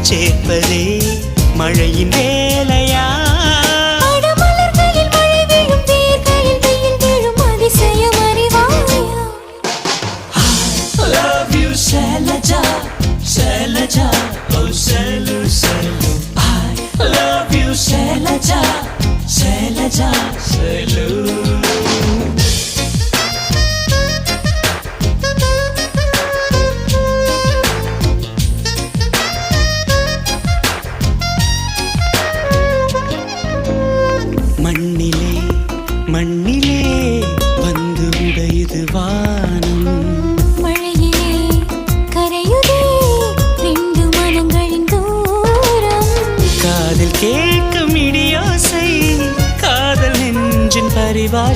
சேர்ப்பதே மழையின் வேலையா? அடமலர்களில் மழை விழும் வேர்களில் வெயில் விழும் அதிசயம் அறிவாயா love you கேட்கும் இடியோசை காதல் நெஞ்சின் பரிபாஷை.